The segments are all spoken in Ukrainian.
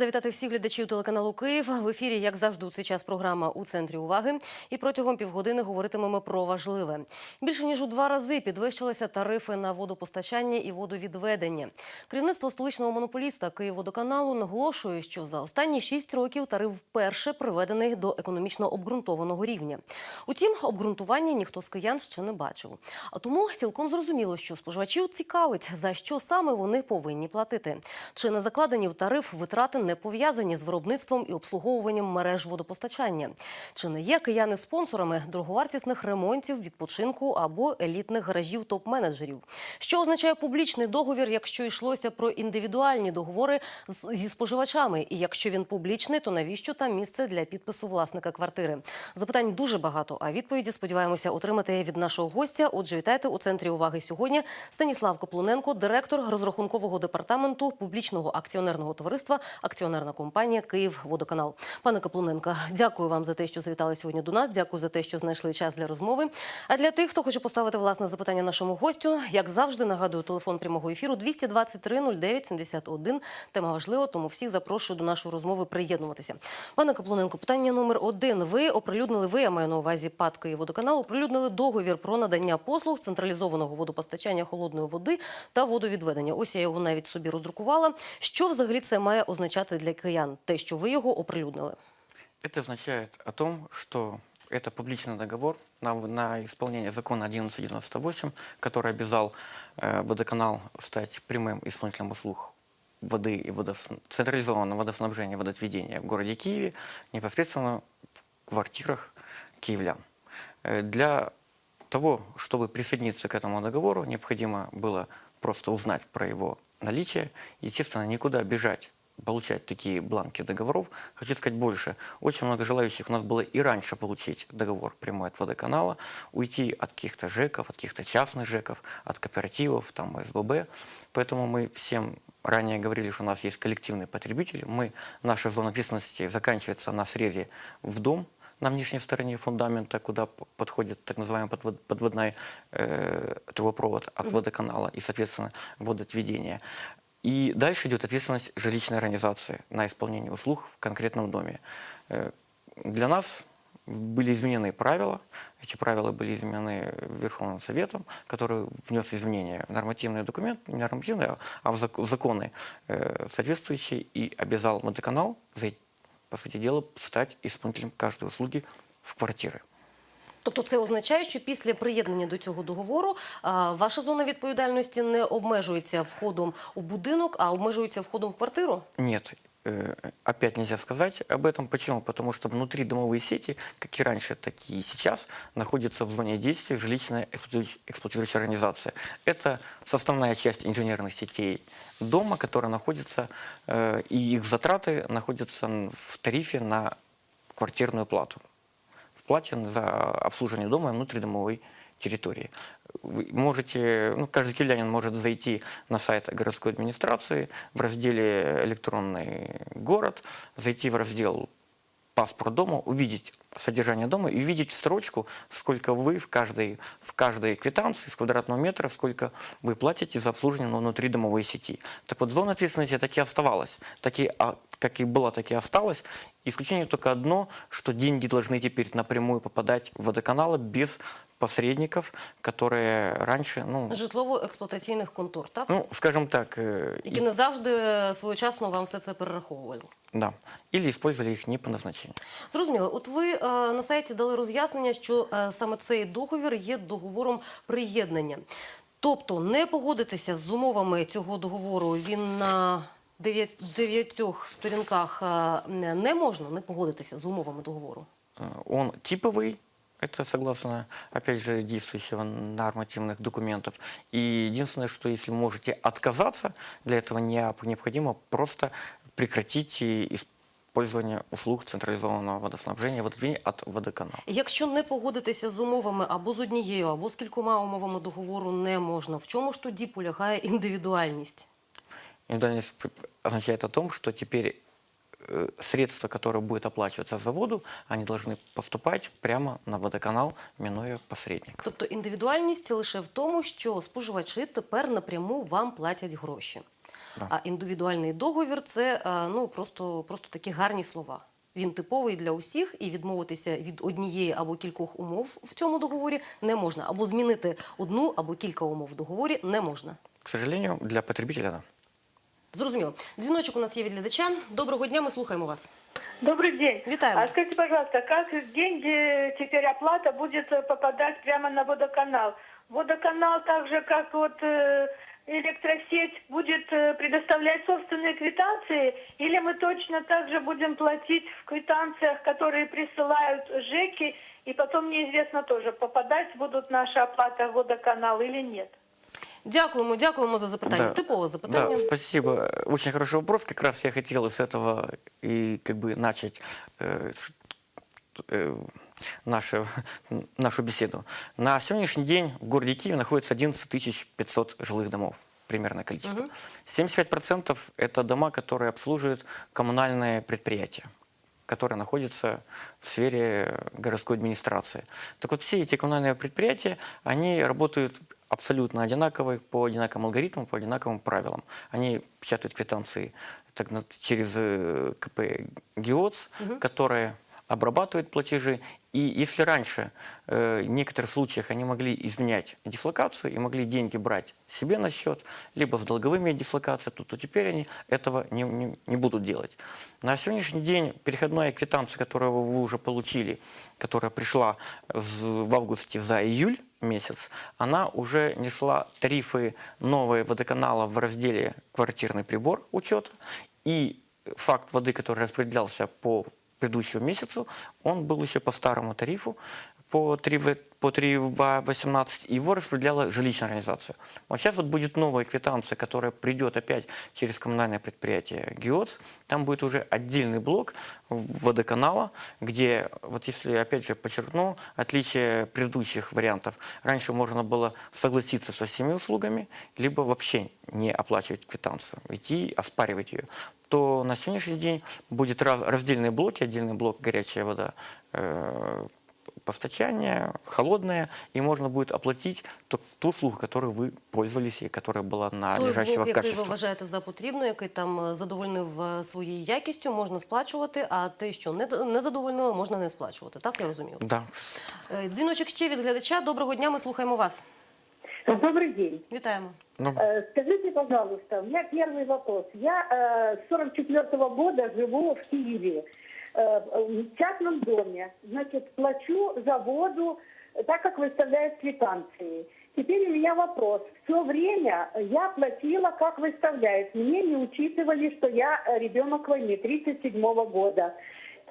Рада вітати всіх глядачів телеканалу Київ. В ефірі, як завжди, у цей час програма у центрі уваги. І протягом півгодини говоритимемо про важливе. Більше ніж у два рази підвищилися тарифи на водопостачання і водовідведення. Керівництво столичного монополіста Київводоканалу наголошує, що за останні шість років тариф вперше приведений до економічно обґрунтованого рівня. Утім, обґрунтування ніхто з киян ще не бачив. А тому цілком зрозуміло, що споживачів цікавить, за що саме вони повинні платити. Чи не закладені в тариф витрати не пов'язані з виробництвом і обслуговуванням мереж водопостачання? Чи не є кияни спонсорами дороговартісних ремонтів, відпочинку або елітних гаражів топ-менеджерів? Що означає публічний договір, якщо йшлося про індивідуальні договори зі споживачами? І якщо він публічний, то навіщо там місце для підпису власника квартири? Запитань дуже багато, а відповіді сподіваємося отримати від нашого гостя. Отже, вітайте у центрі уваги сьогодні. Станіслав Коплуненко, директор розрахункового департаменту публічного акціонерного товариства Акціонерна компанія Київводоканал. Пане Каплуненко, дякую вам за те, що завітали сьогодні до нас. Дякую за те, що знайшли час для розмови. А для тих, хто хоче поставити власне запитання нашому гостю, як завжди, нагадую телефон прямого ефіру 223 09 71. Тема важлива, тому всіх запрошую до нашої розмови приєднуватися. Пане Каплуненко, питання номер один. Ви оприлюднили, ви, я маю на увазі ПАД Київводоканал, оприлюднили договір про надання послуг централізованого водопостачання холодної води та водовідведення. Ось я його навіть собі роздрукувала. Що взагалі це має означати для киян? Те, що ви його оприлюднили? Это означает о том, что это публичный договор на, на исполнение закона 1198, который обязал э, водоканал стать прямым исполнителем услуг воды и водос... централизованного водоснабжения и водоотведения в городе Киеве непосредственно в квартирах киевлян. Э, Для того, чтобы присоединиться к этому договору, необходимо было просто узнать про его наличие. Естественно, никуда бежать получать такие бланки договоров. Хочу сказать больше. Очень много желающих у нас было и раньше получить договор прямой от водоканала, уйти от каких-то ЖЭКов, от каких-то частных ЖЭКов, от кооперативов, там, СББ. Поэтому мы всем ранее говорили, что у нас есть коллективный потребитель. Мы, наша зона ответственности заканчивается на срезе в дом, на внешней стороне фундамента, куда подходит так называемый подвод- подводной э, трубопровод от водоканала и, соответственно, водоотведения. И дальше идет ответственность жилищной организации на исполнение услуг в конкретном доме. Э, Для нас были изменены правила. Эти правила были изменены Верховным Советом, который внес изменения в нормативные документы, не нормативные, а в зак- в законы э, соответствующие и обязал водоканал, по сути дела, стать исполнителем каждой услуги в квартиры. Тобто це означає, що після приєднання до цього договору а, ваша зона відповідальності не обмежується входом у будинок, а обмежується входом в квартиру? Нет, э, опять нельзя сказать об этом. Почему? Потому что внутри домовые сети, как и раньше, так и сейчас, находятся в зоне действия жилищная эксплуатирующая- эксплуатирующая организация. Это составная часть инженерных сетей дома, которая находится, э, и их затраты находятся н- в тарифе на квартирную плату. В плате за обслуживание дома и внутридомовой территории. Вы можете, ну, каждый киевлянин может зайти на сайт городской администрации в разделе «Электронный город», зайти в раздел «Паспорт дома», увидеть содержание дома и увидеть строчку, сколько вы в каждой, в каждой квитанции с квадратного метра, сколько вы платите за обслуживание внутри домовой сети. Так вот, зона ответственности так и оставалась. Так и, а, как и была, так и осталась. Исключение только одно, что деньги должны теперь напрямую попадать в водоканалы без посредников, которые раньше, ну, Житлово-експлуатаційних контор, так? ну скажем так, э, Які не завжди е, своєчасно вам все це перераховували. да, или использовали их не по назначению. Зрозуміло, от ви е, на сайті дали роз'яснення, що е, саме цей договір є договором приєднання. Тобто не погодитися з умовами цього договору він на дев'ять- дев'ятьох сторінках е, не можна не погодитися з умовами договору. Э, Он типовый, это согласно, опять же, действующего нормативных документов. И единственное, что если можете отказаться, для этого не- необходимо просто прекратить и использование услуг централизованного водоснабжения водоотведения от водоканала. Якщо не погодитися з умовами або з однією, або з кількома умовами договору не можна, в чому ж тоді полягає індивідуальність? Индивидуальность п- означает о том, что теперь э, средства, которые будут оплачиваться за воду, они должны поступать прямо на водоканал, минуя посредника. Тобто індивідуальність лише в тому, що споживачі тепер напряму вам платять гроші. Да. А індивідуальний договір це е, ну просто, просто такі гарні слова. Він типовий для усіх, і відмовитися від однієї або кількох умов в цьому договорі не можна. Або змінити одну або кілька умов в договорі не можна. К сожалению, для потребителя да. Зрозуміло. Дзвіночок у нас є від глядача. Доброго дня, ми слухаємо вас. Добрый день. Витаем. А скажите, пожалуйста, как деньги, теперь оплата будет э, попадать прямо на водоканал? Водоканал, так же как вот э, электросеть, будет э, предоставлять собственные квитанции, или мы точно так же будем платить в квитанциях, которые присылают ЖЭКи, и потом неизвестно тоже, попадать будут наши оплаты в водоканал или нет? Дякуємо, дякуємо за запитання. Да. Типове запитання. Да, спасибо. Очень хороший вопрос. Как раз я хотел с этого и как бы начать э, э, нашу, нашу беседу. На сегодняшний день в городе Киеве находится 11 500 жилых домов. Примерное количество. 75% это дома, которые обслуживают коммунальные предприятия которые находятся в сфере городской администрации. Так вот, все эти коммунальные предприятия, они работают абсолютно одинаково, по одинаковым алгоритмам, по одинаковым правилам. Они печатают квитанции так, через э, КП ГИОЦ, которые обрабатывают платежи. И если раньше э, в некоторых случаях они могли изменять дислокацию и могли деньги брать себе на счет, либо с долговыми дислокациями, то, то теперь они этого не, не- не будут делать. На сегодняшний день переходная квитанция, которую вы уже получили, которая пришла в августе за июль месяц, она уже несла тарифы новые водоканала в разделе «Квартирный прибор» учета, и факт воды, который распределялся по предыдущему месяцу, он был еще по старому тарифу, по 3, в- по 3,18, и его распределяла жилищная организация. Вот сейчас вот будет новая квитанция, которая придет опять через коммунальное предприятие ГИОЦ. Там будет уже отдельный блок водоканала, где, вот если опять же подчеркну, отличие предыдущих вариантов. Раньше можно было согласиться со всеми услугами, либо вообще не оплачивать квитанцию, идти оспаривать ее то на сегодняшний день будет раз, раздельные блоки, отдельный блок горячая вода, э, постачание, холодное, и можно будет оплатить ту, ту услугу, которой вы пользовались и которая была на Той лежащего блок, який ви качества. вважаєте за потрібно, який там е, задовольнив е, своєю якістю, можна сплачувати, а те, що не, не задовольнило, можна не сплачувати. Так я розумію. Да. Е, Дзвіночок ще від глядача. Доброго дня, ми слухаємо вас. Добрый день. Вітаємо. Ну, Э, Скажите, пожалуйста, у меня первый вопрос. Я э, с 44 года живу в Киеве, э, В частном доме. Значит, плачу за воду, э, так как выставляют квитанции. Теперь у меня вопрос. Все время я платила, как выставляют. Мне не учитывали, что я э, ребенок войны 37 года.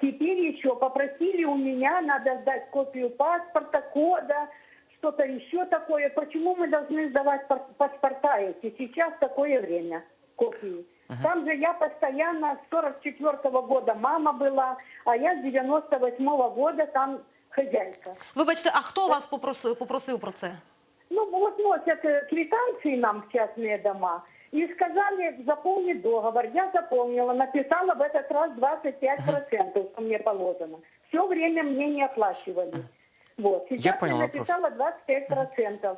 Теперь еще попросили у меня, надо сдать копию паспорта, кода, что-то еще такое. Почему мы должны сдавать паспорта эти? Сейчас такое время, копии. Там же я постоянно с 44 года мама была, а я с 98 года там хозяйка. Вибачте, а хто вас попросив, попросив про це? Ну вот носят э, квитанции нам в частные дома. И сказали заполнить договор. Я заполнила, написала в этот раз 25%, что мне положено. Все время мне не оплачивали. Вот. Сейчас понял вопрос. написала 25%.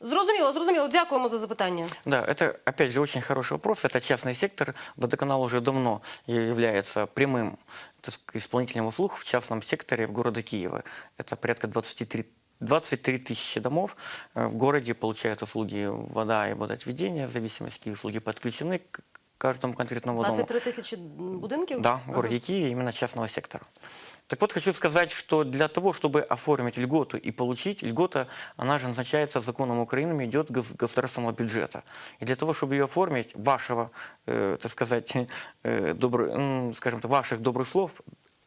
Зрозуміло, зрозуміло. Дякуємо за запитання. Да, это, опять же, очень хороший вопрос. Это частный сектор. Водоканал уже давно является прямым так сказать, исполнителем услуг в частном секторе в городе Киева. Это порядка 23 23 тысячи домов э, в городе получают услуги вода и водоотведения, в зависимости, какие услуги подключены к каждому конкретному дому. 23 тисячі будинків? Да, в городе Киеве именно частного сектора. Так вот, хочу сказать, что для того, чтобы оформить льготу и получить, льгота, она же назначается законом Украины, идет гос- государственного бюджета. И для того, чтобы ее оформить, вашего, э, так сказать, э, добры- м, скажем так, ваших добрых слов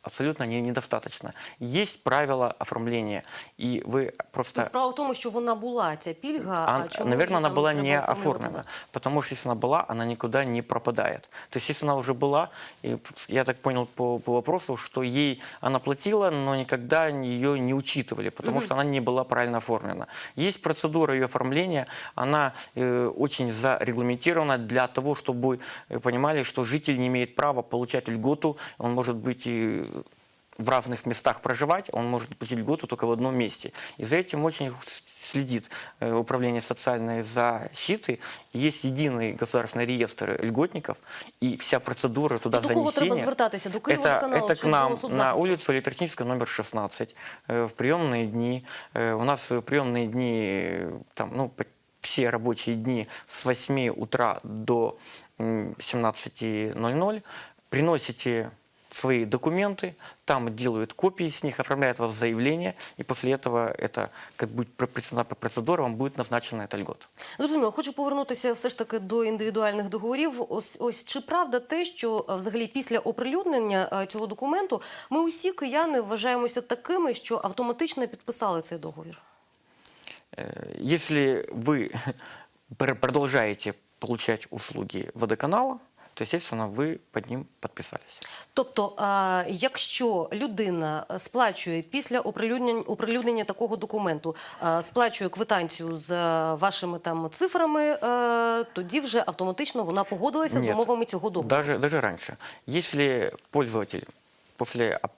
абсолютно не, недостаточно. Есть правила оформления, и вы просто... Справа в тому, що вона була ця пільга, а, А, чому наверное, її она там была треба не оформлювати оформлена. за- Потому что если она была, она никуда не пропадает. То есть если она уже была, и я так понял по, по вопросу, что ей она платила, но никогда ее не учитывали, потому что она не была правильно оформлена. Есть процедура ее оформления, она э, очень зарегламентирована для того, чтобы вы понимали, что житель не имеет права получать льготу, он может быть и в разных местах проживать, он может получить льготу только в одном месте. И за этим очень следит э, Управление социальной защиты. Есть единый государственный реестр льготников, и вся процедура туда до кого треба занесения... звертатися? До Это, Києва-водоканалу это чи к нам до на соцзахисту? улицу Электротехническая, номер 16, э, в приемные дни. Э, У нас э, приемные дни, э, там, ну, по- все рабочие дни с 8 утра до м, 17.00. Приносите свои документы, там делают копии с них, оформляют вас заявление, и после этого это, как будет прописана процедура, вам будет назначена эта льгота. Зрозуміло, хочу повернутися все ж таки до індивідуальних договорів. Ось ось чи правда те, що е, взагалі після оприлюднення е, цього документу ми усі кияни вважаємося такими, що автоматично підписали цей договір? Э, Если вы пр- продолжаете получать услуги водоканала, то, естественно, вы под ним подписались. Тобто, е, якщо людина е, сплачує після оприлюднення, оприлюднення такого документу, е, сплачує квитанцію з е, вашими там цифрами, е, тоді вже автоматично вона погодилася з Нет. умовами цього договору. Даже, даже раньше. Если пользователь после оп-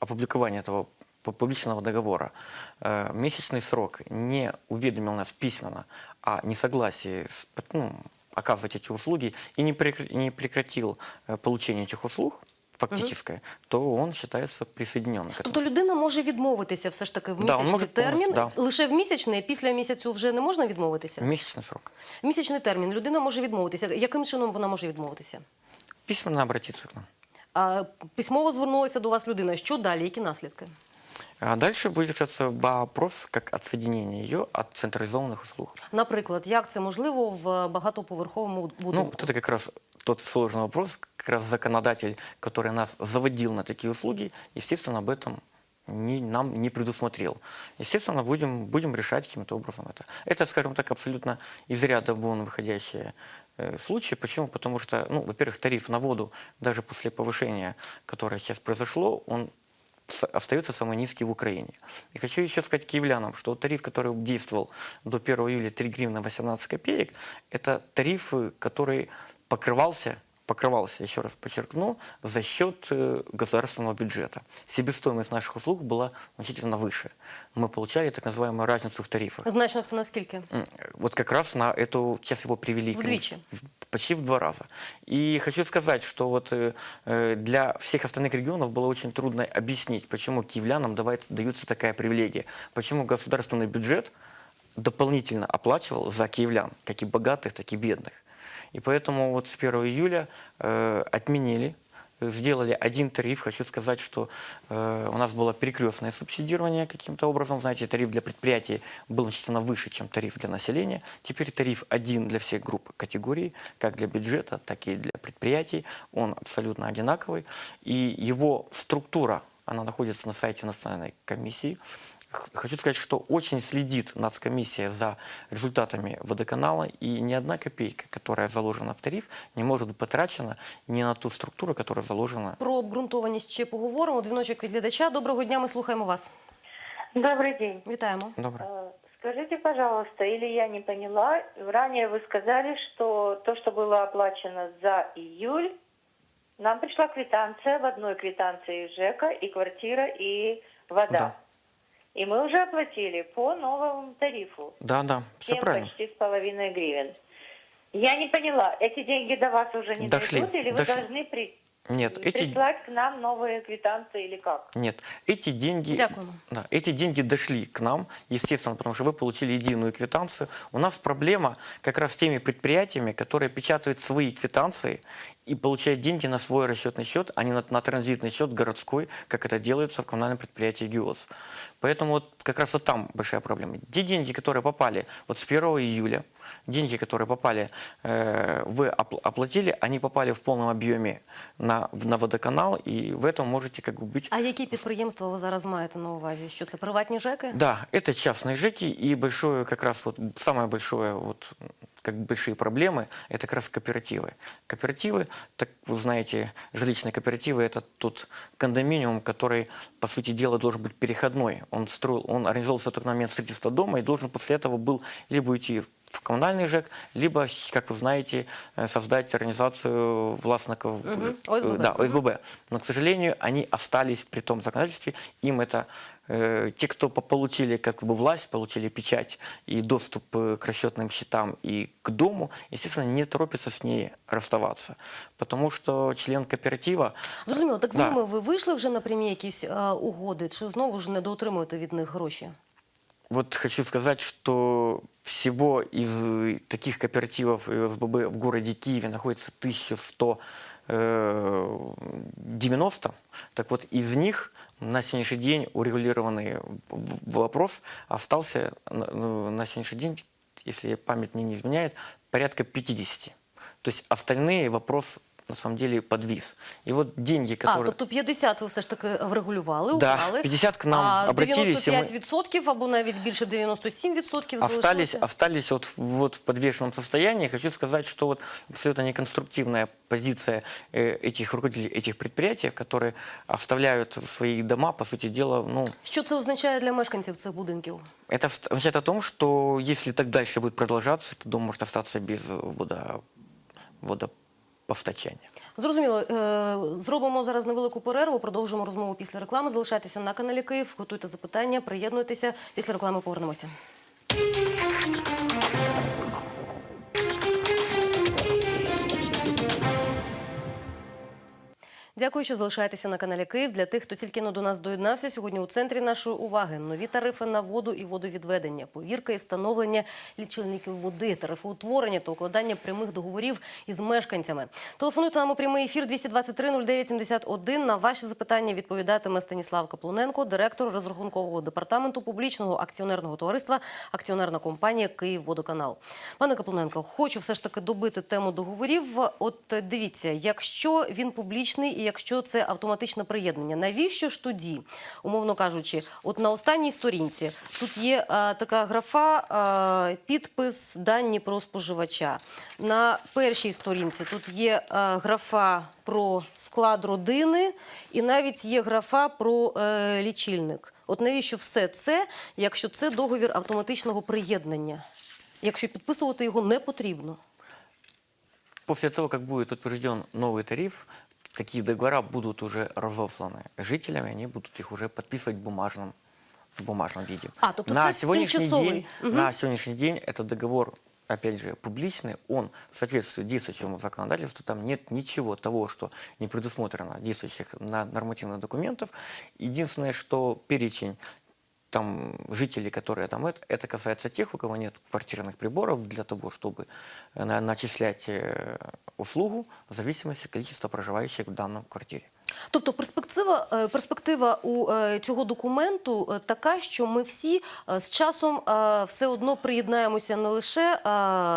опубликования этого пу- публичного договора э, месячный срок не уведомил нас письменно о несогласии с, ну, оказывать эти услуги и не, прекра- не прекратил э, получение этих услуг фактическое, то он считается присоединенным к этому. Тобто людина може відмовитися все ж таки в Да, місячний може термін, повністю, лише в місячний, а після місяцю вже не можна відмовитися? Месячный срок. В місячний термін людина може відмовитися. Яким чином вона може відмовитися? Письменно обратиться к нам. А, письмово звернулася до вас людина. Що далі? Які наслідки? А дальше будет решаться вопрос как отсоединения ее от централизованных услуг. Наприклад, як це можливо в багатоповерховому будинку? Ну, это как раз тот сложный вопрос, как раз законодатель, который нас заводил на такие услуги, естественно, об этом не, нам не предусмотрел. Естественно, будем, будем решать каким-то образом это. Это, скажем так, абсолютно из ряда вон выходящие э, случаи. Почему? Потому что, ну, во-первых, тариф на воду, даже после повышения, которое сейчас произошло, он остается самый низкий в Украине. И хочу еще сказать киевлянам, что тариф, который действовал до 1 июля 3 гривны 18 копеек, это тариф, э, который покрывался покрывался, еще раз подчеркну, за счет э, государственного бюджета. Себестоимость наших услуг была значительно выше. Мы получали так называемую разницу в тарифах. Значно це наскільки? М, Вот как раз на эту, сейчас его привели. к- Вдвічі. в- Почти в два раза. И хочу сказать, что вот э, э, для всех остальных регионов было очень трудно объяснить, почему киевлянам давает, дается такая привилегия, почему государственный бюджет дополнительно оплачивал за киевлян, как и богатых, так и бедных. И поэтому вот с 1 июля э, отменили сделали один тариф. Хочу сказать, что э, у нас было перекрестное субсидирование каким-то образом. Знаете, тариф для предприятий был значительно выше, чем тариф для населения. Теперь тариф один для всех групп категорий, как для бюджета, так и для предприятий. Он абсолютно одинаковый. И его структура, она находится на сайте Национальной комиссии. Х- Хочу сказать, что очень следит нацкомиссия за результатами водоканала, и ни одна копейка, которая заложена в тариф, не может быть потрачена не на ту структуру, которая заложена. Про обґрунтованість ще поговоримо. Дзвіночок від глядача. Доброго дня, ми слухаємо вас. Добрый день. Вітаємо. Добре. Э, Скажите, пожалуйста, или я не поняла, ранее вы сказали, что то, что было оплачено за июль, нам пришла квитанция, в одной квитанции ЖЭКа и квартира, и вода. Да. И мы уже оплатили по новому тарифу. Да, да, все 7 правильно. почти с половиной гривен. Я не поняла, эти деньги до вас уже не Дошли, дойдут, или вы дошли. должны при... Нет, эти, прислать к нам новые квитанции или как? нет, эти деньги, да, эти деньги дошли к нам, естественно, потому что вы получили единую квитанцию. У нас проблема как раз с теми предприятиями, которые печатают свои квитанции и получают деньги на свой расчетный счет, а не на, на транзитный счет городской, как это делается в коммунальном предприятии ГИОС. Поэтому вот как раз вот там большая проблема. Те деньги, которые попали вот с 1 июля, деньги, которые попали, э, вы опл- оплатили, они попали в полном объеме на, в- на водоканал, и в этом можете как бы быть А які підприємства ви зараз маєте на увазі? Що це приватні ЖЕКи? Да, это частные ЖЭКи и большое, как раз вот самое большое, вот как большие проблемы, это как раз кооперативы. Кооперативы, так вы знаете, жилищные кооперативы это тот кондоминиум, который, по сути дела, должен быть переходной. Он строил, он организовывался только на момент строительства дома и должен после этого был либо уйти в коммунальный ЖЭК, либо, как вы знаете, э, создать организацию властников Мгм. э, ОСББ. да, Мгм. ОСББ. Но, к сожалению, они остались при том законодательстве. Им это э, те, кто по- получили как бы власть, получили печать и доступ э, к расчетным счетам и к дому, естественно, не торопятся с ней расставаться. Потому что член кооператива Зрозуміло, так з Да. ними ви вийшли вже на прямі якісь е, угоди, чи знову ж не доотримуєте від них гроші? Вот хочу сказать, что всего из э, таких кооперативов и ОСББ в городе Киеве находится 1190. Так вот, из них на сегодняшний день урегулированный вопрос остался ну, на сегодняшний день, если память мне не изменяет, порядка 50. То есть остальные вопрос на самом деле подвис. И вот деньги, А, которые... тобто 50 ви все ж таки врегулювали, Да, уклали, 50 к нам а обратились, и мы- 95% або навіть більше 97% остались, залишилося? остались вот, в- вот в подвешенном состоянии. Хочу сказать, что вот абсолютно неконструктивная позиция э, этих руководителей этих предприятий, которые оставляют свои дома, по сути дела, ну, Що це означає для мешканців цих будинків? это ст- означает о том, что если так дальше будет продолжаться, то дом может остаться без э, водо, водопостачания. Зрозуміло, Е, зробимо зараз невелику перерву, продовжимо розмову після реклами. Залишайтеся на каналі Київ, готуйте запитання, приєднуйтеся. Після реклами повернемося. Дякую, що залишаєтеся на каналі Київ. Для тих, хто тільки до нас доєднався, сьогодні у центрі нашої уваги нові тарифи на воду і водовідведення, повірка і встановлення лічильників води, тарифоутворення та укладання прямих договорів із мешканцями. Телефонуйте нам у прямий ефір 223 09 71. На ваші запитання відповідатиме Станіслав Каплуненко, директор розрахункового департаменту публічного акціонерного товариства Акціонерна компанія Київводоканал. Пане Каплуненко, хочу все ж таки добити тему договорів. От дивіться, якщо він публічний якщо це автоматичне приєднання, навіщо ж тоді, умовно кажучи, от на останній сторінці тут є е, така графа е, підпис дані про споживача. На першій сторінці тут є е, графа про склад родини, і навіть є графа про е, лічильник. От навіщо все це, якщо це договір автоматичного приєднання? Якщо підписувати його не потрібно. После того, как будет утвержден новый тариф, такие договора будут уже разосланы жителям, и они будут их уже подписывать в бумажном, в бумажном виде. А, тобто на це сегодняшний день, Мгм. на сегодняшний день этот договор, опять же, публичный, он соответствует действующему законодательству, там нет ничего того, что не предусмотрено действующих на нормативных документов. Единственное, что перечень там жители, которые там это, это касается тех, у кого нет квартирных приборов для того, чтобы э, на- начислять э, услугу в зависимости от количества проживающих в данном квартире. Тобто перспектива, е, перспектива у е, цього документу е, така, що ми всі з часом все одно приєднаємося не лише,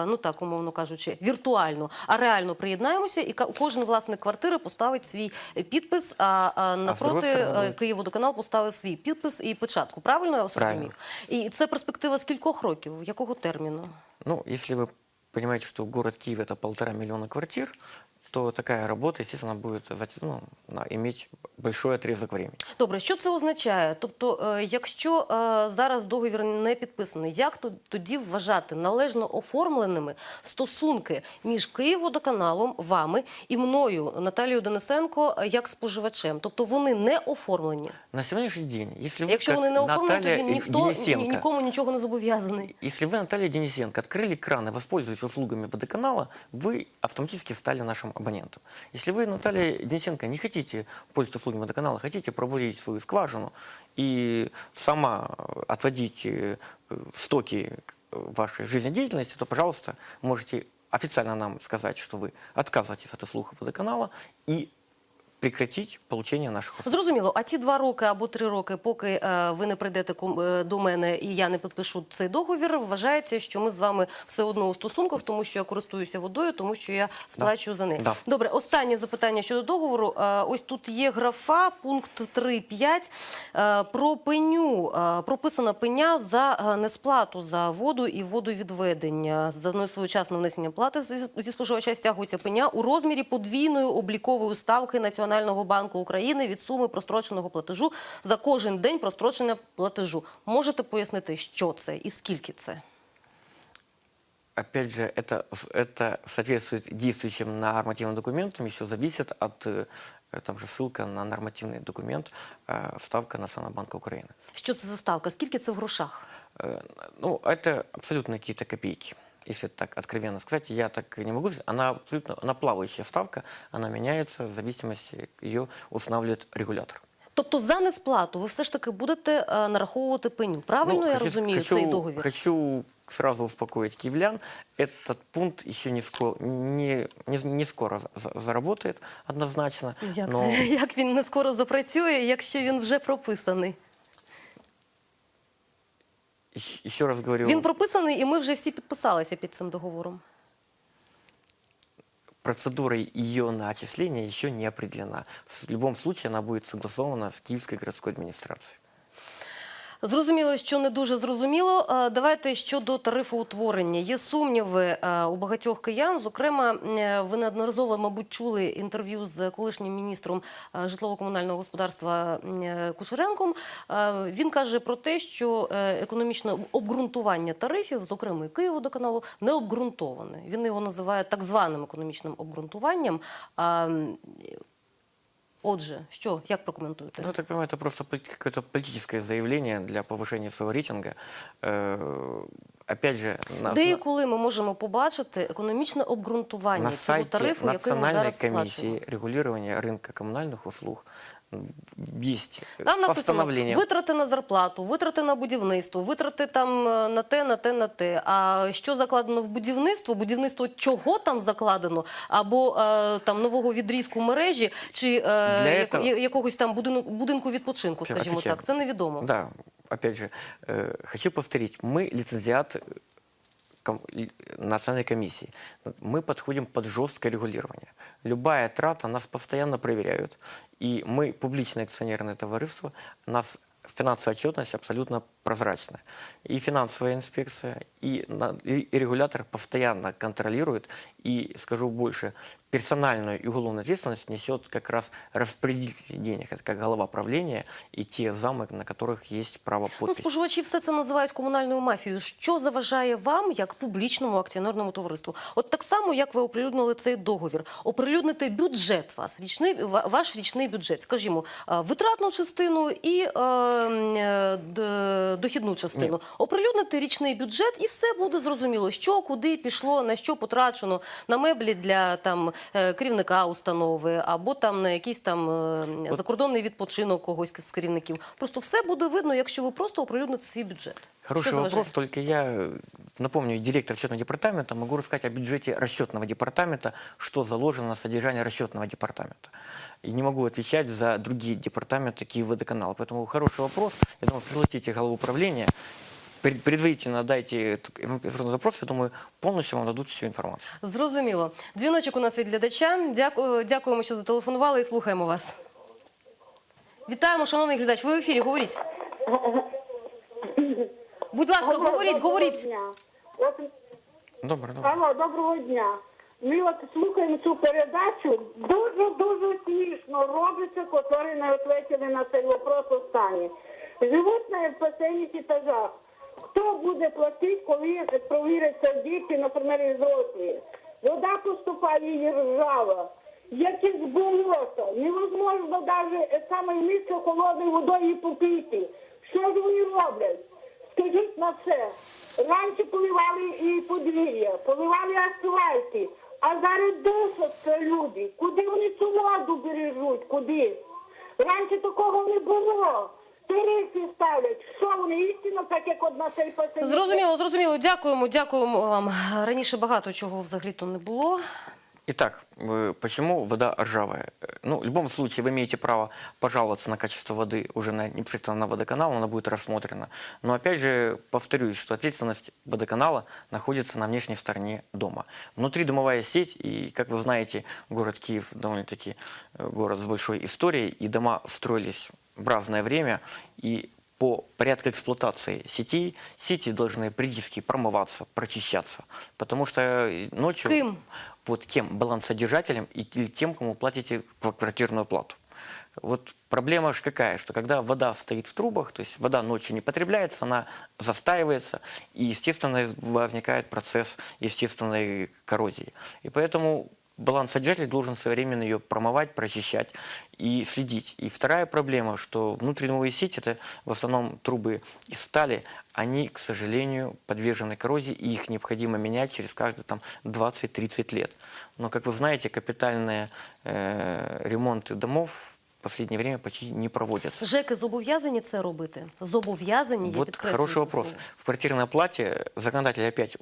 ну так умовно кажучи, віртуально, а реально приєднаємося, і кожен власник квартири поставить свій підпис, а, напроти Київводоканал поставить свій підпис і печатку. Правильно я вас розумію? І це перспектива з кількох років? Якого терміну? Ну, если вы понимаете, что город Киев это полтора миллиона квартир, то такая работа, естественно, будет зат- ну, на- иметь большой отрезок времени. Добре, що це означає? Тобто, е, якщо е, зараз договір не підписаний, як то- тоді вважати належно оформленими стосунки між Київводоканалом, вами і мною, Наталією Денисенко, е, як споживачем? Тобто вони не оформлені. На сегодняшний день, если вы Якщо как вони не оформлені, Наталья тоді ніхто ні- Денисенко, нікому нічого не зобов'язаний. Если вы, Наталья Денисенко, открыли кран и воспользуетесь услугами водоканала, вы автоматически стали нашим абонентом. Если вы, Наталья Денисенко, не хотите пользоваться услугами водоканала, хотите проводить свою скважину и сама э, отводить э, стоки э, вашей жизнедеятельности, то, пожалуйста, можете официально нам сказать, что вы отказываетесь от услуг водоканала и прекратить получение наших услуг. Зрозуміло, а ті два роки або три роки, поки е, ви не прийдете е, до мене і я не підпишу цей договір, вважається, що ми з вами все одно у стосунках, тому що я користуюся водою, тому що я сплачую за неї. Да. Добре, останнє запитання щодо договору. Е, Ось тут є графа, пункт 3.5. Е, Про пеню. Е, Прописана пеня за е, несплату за воду і водовідведення. За несвоєчасне внесення плати зі споживача стягується пеня у розмірі подвійної облікової ставки Національного банку України від суми простроченого платежу за кожен день прострочення платежу. Можете пояснити, що це і скільки це? Опять же, это, с- это соответствует действующим нормативным документам, еще зависит от, э, там же ссылка на нормативный документ, э, ставка Национального банка Украины. Що це за ставка? Скільки це в грошах? Э, Ну, это абсолютно какие-то копейки. Если так откровенно сказать, я так не могу сказать. Она абсолютно, она плавающая ставка, она меняется в зависимости, ее устанавливает регулятор. Тобто за несплату ви все ж таки будете е, нараховувати пеню. Правильно Ну, я хочу- розумію хочу, цей договір? Хочу сразу успокоить киевлян. Этот пункт еще не скоро, не, не, не скоро за- за- заработает однозначно. Як, но як він не скоро запрацює, якщо він вже прописаний? Еще раз говорю, Він прописаний, і ми вже всі підписалися під цим договором. процедура ее начисления еще не определена. В любом случае она будет согласована с Киевской городской администрацией. Зрозуміло, що не дуже зрозуміло. Е, Давайте щодо тарифоутворення. Є сумніви е, у багатьох киян. Зокрема, е, ви неодноразово, мабуть, чули інтерв'ю з колишнім міністром житлово-комунального господарства Кушеренком. Е, Він каже про те, що економічне обґрунтування тарифів, зокрема і Києводоканалу, не обґрунтоване. Він його називає так званим економічним обґрунтуванням. А, м, Отже, що як прокоментуєте? Ну, я так понимаю, это просто поли- какое-то политическое заявление для повышения своего рейтинга. Э, Опять же, на, Де і осна- коли ми можемо побачити економічне обґрунтування на цього сайте тарифу, який ми Национальной зараз комиссии сплачуємо? регулирования рынка коммунальных услуг м, есть Там написано постановление. витрати на зарплату, витрати на будівництво, витрати там е, на те, на те, на те. А що закладено в будівництво? Будівництво чого там закладено? Або е, там нового відрізку мережі, чи е, яко- этого- я- якогось там будинку, будинку відпочинку, Всё, скажімо отвечаю. так. Це невідомо. Да, опять же, э, хочу повторить, мы лицензиат э, ком- ли- национальной комиссии. Мы подходим под жесткое регулирование. Любая трата нас постоянно проверяют. И мы, публичное акционерное товариство, нас финансовая отчетность абсолютно прозрачная. И финансовая инспекция, и- и регулятор постоянно контролирует. И, скажу больше, персональную и уголовную ответственность несет как раз распределитель денег. Это как голова правления и те замы, на которых есть право Ну, подписи. споживачі все це називають комунальною мафією. Що заважає вам, як публічному акціонерному товариству? От так само, як ви оприлюднили цей договір, оприлюднити бюджет вас, річний ва- ваш річний бюджет, скажімо, е, витратну частину і е, м, е, д- дохідну частину. Оприлюднити річний бюджет, і все буде зрозуміло, що куди пішло, на що потрачено, на меблі для там е, керівника установи або там на якийсь там е, закордонний відпочинок когось з керівників. Просто все буде видно, якщо ви просто оприлюдните свій бюджет. Хороший Що заважає? вопрос, только я э, напомню, директор расчетного департамента, могу рассказать о бюджете расчетного департамента, что заложено на содержание расчетного департамента. И не могу отвечать за другие департаменты Киевводоканала. Поэтому хороший вопрос. Я думаю, пригласите главу управления, пред- предварительно дайте этот информационный запрос, я думаю, полностью вам дадут всю информацию. Зрозуміло. Дзвіночок у нас від глядача. Дякую, дякуємо, що зателефонували і слухаємо вас. Вітаємо, шановний глядач. Ви в ефірі, говоріть. Будь ласка, Алло, говоріть, доброго говоріть. дня. От, Добрый, добрый. алло, доброго дня. Ми от слухаємо цю передачу. Дуже-дуже смішно робиться, котрі не відповіли на цей вопрос останній. Живуть на последніх етажах. Хто буде платити, коли провіряться діти, наприклад, із рослі? Вода поступає і ржава. Якесь болото. Невозможно навіть саме місце холодною водою попити. Що ж вони роблять? Скажіть на це. Раніше поливали і подвір'я, поливали асфальти, а зараз душаться люди. Куди вони цю воду бережуть? Куди? Раніше такого не було. Тарифи ставлять. Що вони істинно, так як одна цей пасажир? Зрозуміло, зрозуміло. Дякуємо, дякуємо вам. Раніше багато чого взагалі-то не було. Итак, э, почему вода ржавая? Э, Ну, в любом случае, вы имеете право пожаловаться на качество воды уже на, непосредственно на водоканал, она будет рассмотрена. Но опять же, повторюсь, что ответственность водоканала находится на внешней стороне дома. Внутри домовая сеть, и, как вы знаете, город Киев довольно-таки э, город с большой историей, и дома строились в разное время, и по порядку эксплуатации сетей, сети должны периодически промываться, прочищаться, потому что э, ночью... Кем? вот кем? Балансодержателем или тем, кому платите ква- квартирную плату. Вот проблема же какая, что когда вода стоит в трубах, то есть вода ночью не потребляется, она застаивается, и, естественно, возникает процесс естественной коррозии. И поэтому балансодержатель должен своевременно ее промывать, прочищать и следить. И вторая проблема, что внутренние сети, это в основном трубы из стали, они, к сожалению, подвержены коррозии, и их необходимо менять через каждые там, 20-30 лет. Но, как вы знаете, капитальные э, ремонты домов последнее время почти не проводятся. ЖЕКи зобов'язані це робити? Зобов'язані, я Вот хороший вопрос. слово. В квартирной плате законодатель опять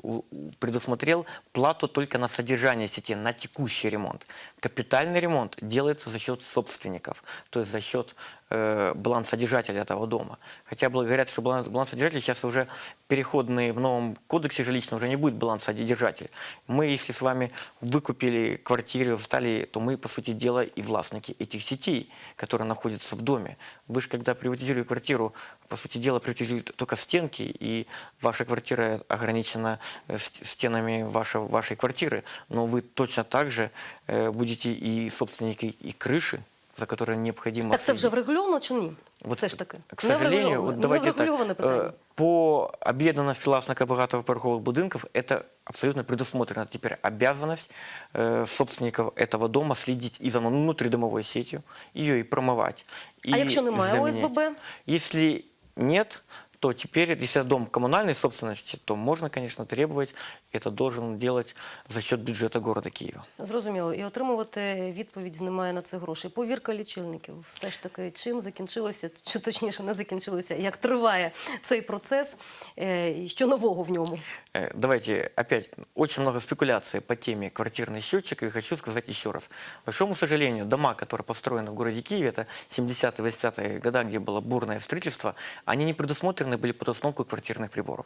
предусмотрел плату только на содержание сети, на текущий ремонт. Капитальный ремонт делается за счет собственников, то есть за счет э, балансодержателя этого дома. Хотя говорят, что баланс- балансодержатель сейчас уже переходный в новом кодексе жилищном уже не будет балансодержатель. Мы, если с вами выкупили квартиру, стали, то мы, по сути дела, и властники этих сетей, которые находятся в доме. Вы же, когда приватизируете квартиру, по сути дела, приватизируете только стенки, и ваша квартира ограничена э, ст- стенами вашей, вашей квартиры, но вы точно так же э, будете и собственники и крыши, за которые необходимо Так це вже следить. врегульовано чи ні? Вот, Все ж таки. К сожалению, не вот давайте так, врегульоване питання. э, по об'єднаності власника багатоповерхових будинків это абсолютно предусмотрена теперь обязанность э, собственников этого дома следить и за внутридомовой сетью, ее и промывать. А и якщо немає заменять. ОСББ? Если нет, то теперь, если дом коммунальной собственности, то можно, конечно, требовать, это должен делать за счет бюджета города Киева. Зрозуміло. І отримувати відповідь немає на це грошей. Повірка лічильників. Все ж таки, чим закінчилося, чи точніше не закінчилося, як триває цей процес, е, і що нового в ньому? Э, Давайте опять очень много спекуляций по теме квартирный счетчик. И хочу сказать еще раз. К большому сожалению, дома, которые построены в городе Киеве, это 70-е, 80-е года, где было бурное строительство, они не предусмотрены были под установку квартирных приборов.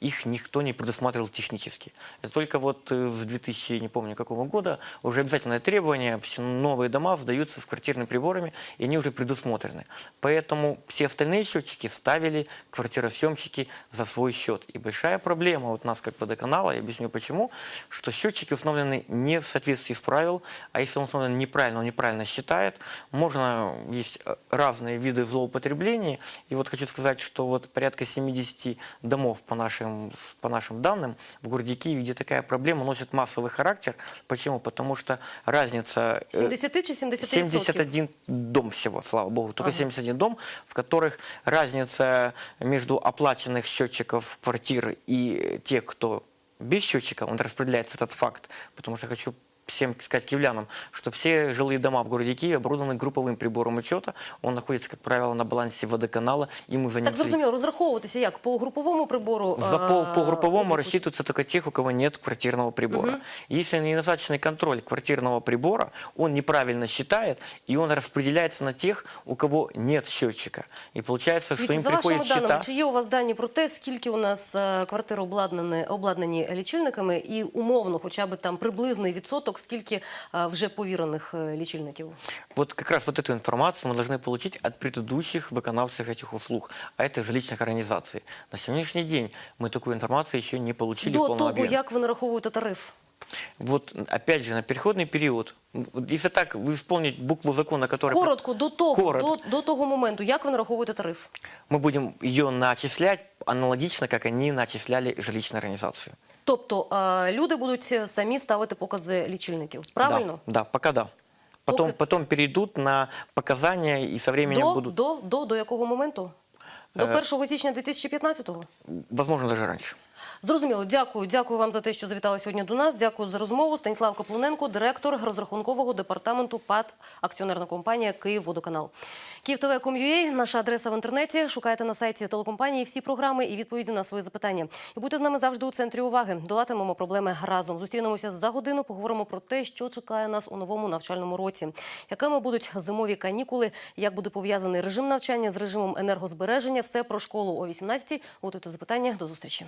Их никто не предусматривал технически. Это только вот э, с 2000, не помню какого года, уже обязательное требование, все новые дома сдаются с квартирными приборами, и они уже предусмотрены. Поэтому все остальные счетчики ставили квартиросъемщики за свой счет. И большая проблема вот нас как водоканала, я объясню почему, что счетчики установлены не в соответствии с правил, а если он установлен неправильно, он неправильно считает, можно, есть э, разные виды злоупотреблений. И вот хочу сказать, что вот порядка 70 домов по нашим, по нашим данным в городе Киеве, где такая проблема носит массовый характер. Почему? Потому что разница... э, 70 чи 70 71 дом всего, слава богу. Только Ага. 71 дом, в которых разница между оплаченных счетчиков квартиры и тех, кто без счетчика, он распределяется этот факт. Потому что хочу всем сказать киевлянам, что все жилые дома в городе Киеве оборудованы групповым прибором учета. Он находится, как правило, на балансе водоканала, и мы за ним Так следим. зрозуміло, розраховуватися як? По груповому прибору? За по, е, по групповому обліку? рассчитываются только тех, у кого нет квартирного прибора. Если недостаточный контроль квартирного прибора, он неправильно считает, и он распределяется на тех, у кого нет счетчика. И получается, что Дивіться, им за вашими приходит даними, счета... чи є у вас дані про те, скільки у нас е, квартир обладнані, обладнані лічильниками, і умовно, хоча б там приблизний відсоток, скільки е, вже повірених е, лічильників? Вот как раз вот эту информацию мы должны получить от предыдущих выkonавцев этих услуг, а это жилищных организаций. На сегодняшний день мы такую информацию еще не получили в До полном того, объеме. як ви нараховуєте тариф? Вот опять же, на переходный период, вот если так, вы исполнить букву закона, который... Коротко, до того, Коротко. До, до того моменту, як ви нараховуєте тариф? мы будем ее начислять аналогично, как они начисляли жилищные организации. Тобто е, люди будуть самі ставити покази лічильників, правильно? Да, да пока да. Потом, поки... потом перейдуть на показання і со временем До, будуть. до, до, до якого моменту? До Е, 1 січня 2015-го? возможно, навіть раньше. Зрозуміло, дякую. Дякую вам за те, що завітали сьогодні до нас. Дякую за розмову. Станіслав Каплуненко, директор розрахункового департаменту ПАД акціонерна компанія «Київводоканал». Київтв.com.ua – наша адреса в інтернеті. Шукайте на сайті телекомпанії всі програми і відповіді на свої запитання. І будьте з нами завжди у центрі уваги. Долатимемо проблеми разом. Зустрінемося за годину. Поговоримо про те, що чекає нас у новому навчальному році, якими будуть зимові канікули, як буде пов'язаний режим навчання з режимом енергозбереження. Все про школу о 18-й. Готуйте запитання. До зустрічі.